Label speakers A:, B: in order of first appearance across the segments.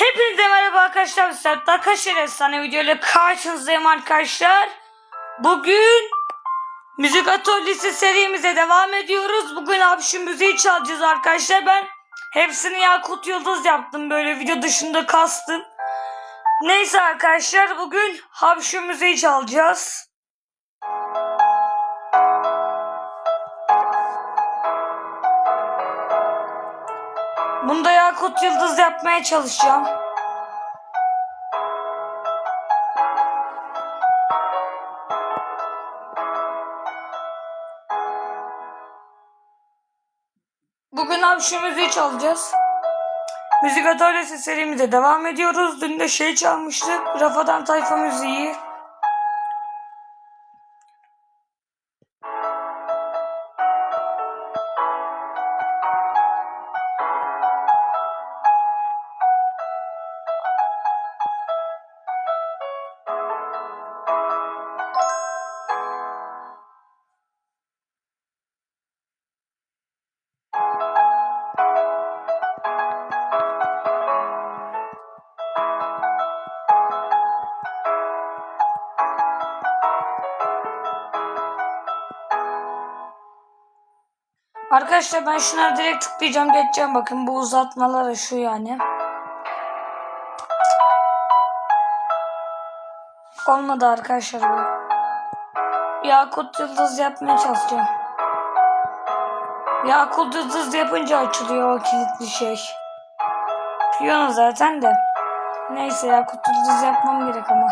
A: Hepinize merhaba arkadaşlar. Sert Arkadaşlar efsane videoyla karşınızdayım arkadaşlar. Bugün müzik atölyesi serimize devam ediyoruz. Bugün şu müziği çalacağız arkadaşlar. Ben hepsini Yakut Yıldız yaptım. Böyle video dışında kastım. Neyse arkadaşlar bugün Habşu müziği çalacağız. Bunda Yakut Yıldız yapmaya çalışacağım. Bugün abi şu müziği çalacağız. Müzik atölyesi serimize devam ediyoruz. Dün de şey çalmıştık. Rafadan Tayfa müziği. Arkadaşlar ben şuna direkt tıklayacağım geçeceğim bakın bu uzatmalara şu yani. Olmadı arkadaşlar bu. Yakut yıldız yapmaya çalışacağım. Yakut yıldız yapınca açılıyor o kilitli şey. Piyano zaten de. Neyse Yakut yıldız yapmam gerek ama.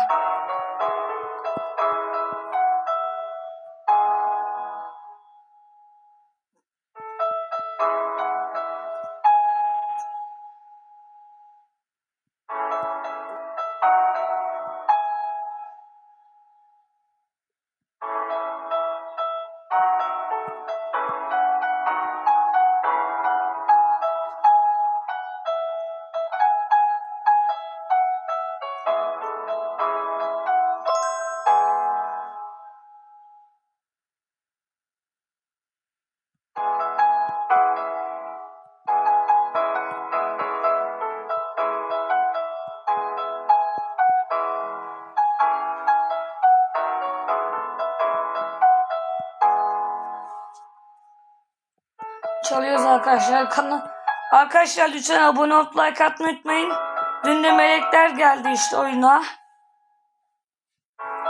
A: Arkadaşlar. Kana arkadaşlar lütfen abone olup like atmayı unutmayın. Dün de melekler geldi işte oyuna.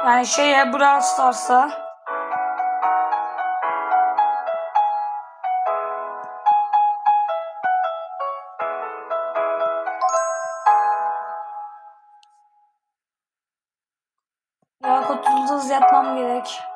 A: Yani şeye Brawl Stars'a. Yakut Yıldız yapmam gerek.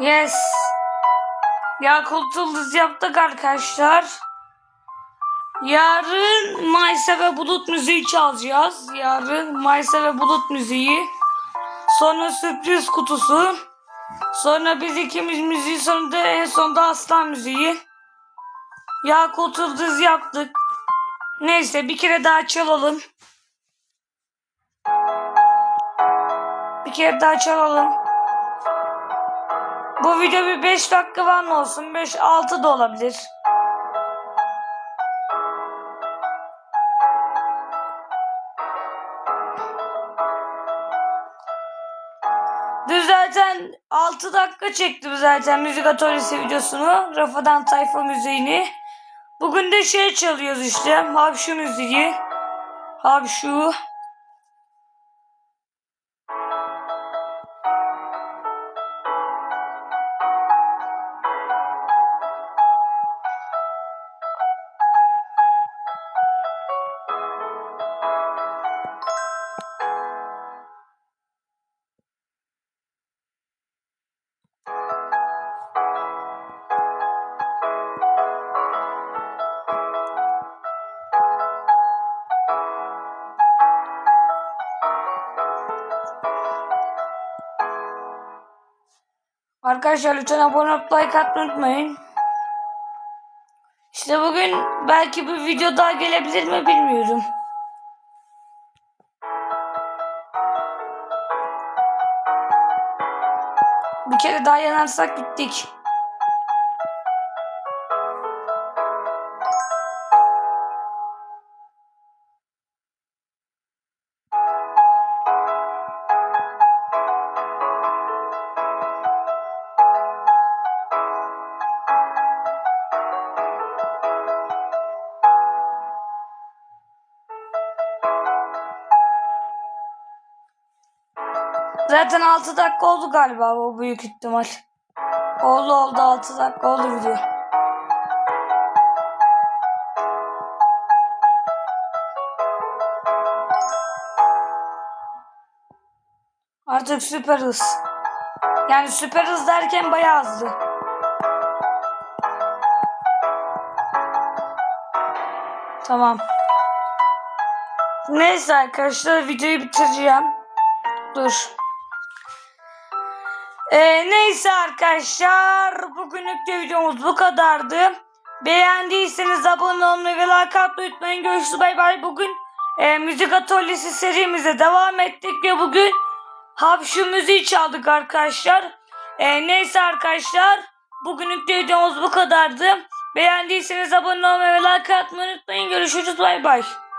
A: Yes. Yakut Yıldız yaptık arkadaşlar. Yarın Maysa ve Bulut müziği çalacağız. Yarın Maysa ve Bulut müziği. Sonra sürpriz kutusu. Sonra biz ikimiz müziği sonunda en sonunda aslan müziği. Yakut Yıldız yaptık. Neyse bir kere daha çalalım. Bir kere daha çalalım. Bu video bir 5 dakika falan olsun. 5-6 da olabilir. Dün zaten 6 dakika çektim zaten müzik atölyesi videosunu. Rafadan Tayfa müziğini. Bugün de şey çalıyoruz işte. Habşu müziği. Habşu. Arkadaşlar lütfen abone olup like atmayı unutmayın. İşte bugün belki bir video daha gelebilir mi bilmiyorum. Bir kere daha yanarsak bittik. Zaten 6 dakika oldu galiba bu büyük ihtimal. Oldu oldu 6 dakika oldu video. Artık süper hız. Yani süper hız derken bayağı hızlı. Tamam. Neyse arkadaşlar videoyu bitireceğim. Dur. Ee, neyse arkadaşlar bugünlük de videomuz bu kadardı. Beğendiyseniz abone olmayı ve like atmayı unutmayın. Görüşürüz bay bay. Bugün e, müzik atölyesi serimize devam ettik ve bugün Hapşu müziği çaldık arkadaşlar. E, neyse arkadaşlar bugünlük de videomuz bu kadardı. Beğendiyseniz abone olmayı ve like atmayı unutmayın. Görüşürüz bay bay.